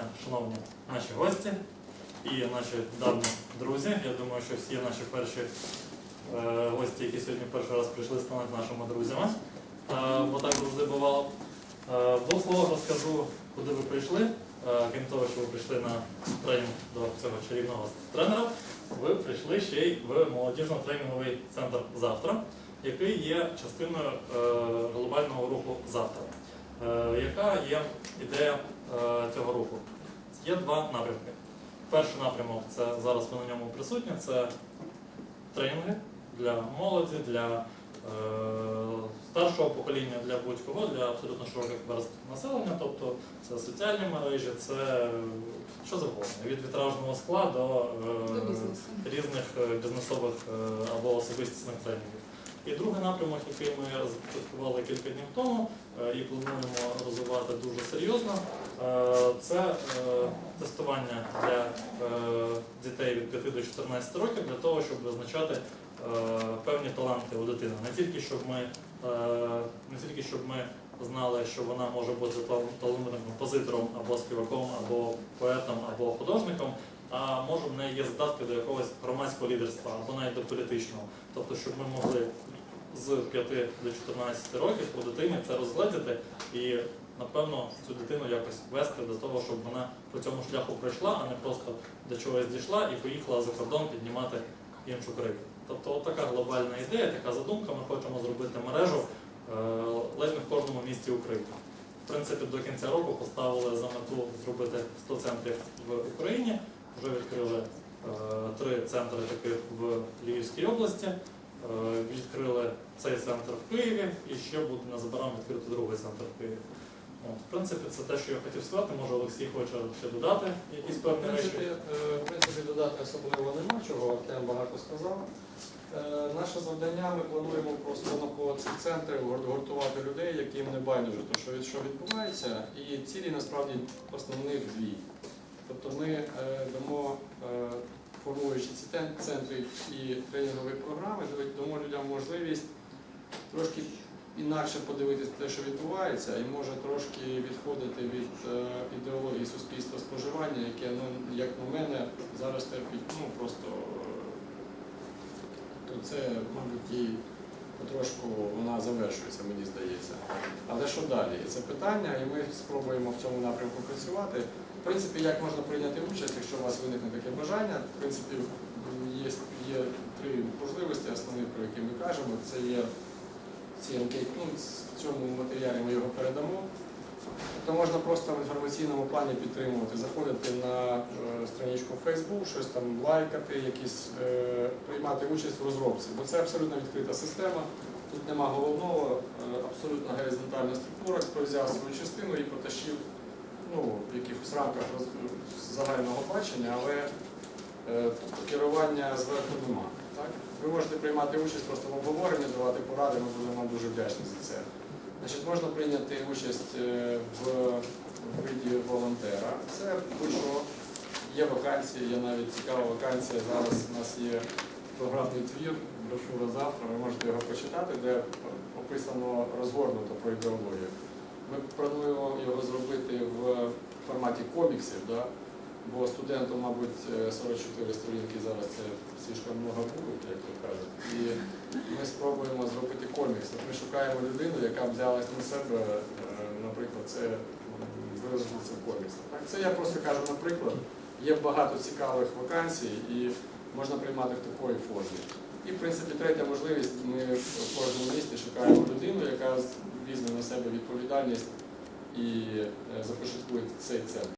дня, шановні наші гості і наші давні друзі. Я думаю, що всі наші перші е, гості, які сьогодні перший раз прийшли, стануть нашими друзями. Е, бо так завжди бувало. Е, в двох розкажу, куди ви прийшли. Е, крім того, що ви прийшли на тренінг до цього чарівного тренера, ви прийшли ще й в молодіжно-тренінговий центр завтра, який є частиною е, глобального руху завтра. Е, яка є ідея е, цього руху? Є два напрямки. Перший напрямок це зараз ви на ньому присутні, це тренінги для молоді, для е, старшого покоління, для будь-кого, для абсолютно широких верств населення, тобто це соціальні мережі, це що завгодно, від вітражного скла до, До різних бізнесових або особистісних тренінгів. І другий напрямок, який ми започаткували кілька днів тому е, і плануємо розвивати дуже серйозно, е, це е, тестування для дітей від 5 до 14 років для того, щоб визначати певні таланти у дитини. Не тільки щоб ми не тільки щоб ми знали, що вона може бути тал- талановитим композитором або співаком, або поетом, або художником, а може в неї є здатки до якогось громадського лідерства або навіть до політичного. Тобто, щоб ми могли з 5 до 14 років у дитині це розгледіти і, напевно, цю дитину якось вести до того, щоб вона по цьому шляху пройшла, а не просто до чогось дійшла і поїхала за кордон піднімати іншу країну. Тобто, така глобальна ідея, така задумка. Ми хочемо зробити мережу е, ледь не в кожному місті України. В принципі, до кінця року поставили за мету зробити 100 центрів в Україні. Вже відкрили е, три центри таких в Львівській області. Е, Відкрили цей центр в Києві і ще буде незабаром відкрити другий центр в Києві. От, в принципі, це те, що я хотів сказати. Може, Олексій хоче ще додати якісь певні речі. е, в принципі, додати особливо нема чого, Артем багато сказав. Наше завдання ми плануємо просто навколо цих центрів гуртувати людей, яким не байдуже, що, що відбувається, і цілі насправді основних дві. Тобто ми е, дамо, е, формуючи ці центри і тренінгові програми, дамо людям можливість трошки інакше подивитися те, що відбувається, і може трошки відходити від е, ідеології суспільства споживання, яке, ну, як на мене, зараз терпить ну, просто то це, мабуть, і потрошку вона завершується, мені здається. Але що далі? Це питання, і ми спробуємо в цьому напрямку працювати. В принципі, як можна прийняти участь, якщо у вас виникне таке бажання, в принципі, є, є три можливості основні, про які ми кажемо. Це є ці анкетні, ну, в цьому матеріалі ми його передамо. Тобто можна просто в інформаційному плані підтримувати, заходити на е, страничку Facebook, щось там лайкати, якісь, е, приймати участь в розробці, бо це абсолютно відкрита система. Тут нема головного, е, абсолютно горизонтальна структура, хто взяв свою частину і потащив ну, в якихось рамках загального бачення, але е, керування зверху нема. Так? Ви можете приймати участь просто в обговоренні, давати поради, ми будемо вам дуже вдячні за це. Значить, можна прийняти участь е, в виді волонтера. Це будь-що є вакансії, є навіть цікава вакансія. Зараз у нас є програмний твір, брошура завтра, ви можете його почитати, де описано розгорнуто про ідеологію. Ми плануємо його зробити в форматі коміксів, да? бо студенту, мабуть, е, 44 сторінки зараз це слишком много буде, як то кажуть. Ми спробуємо зробити комікс. От Ми шукаємо людину, яка взялась на себе, е, наприклад, це м, виразити це. Так, це я просто кажу, наприклад, є багато цікавих вакансій і можна приймати в такої формі. І, в принципі, третя можливість, ми в кожному місті шукаємо людину, яка візьме на себе відповідальність і е, започаткує цей центр.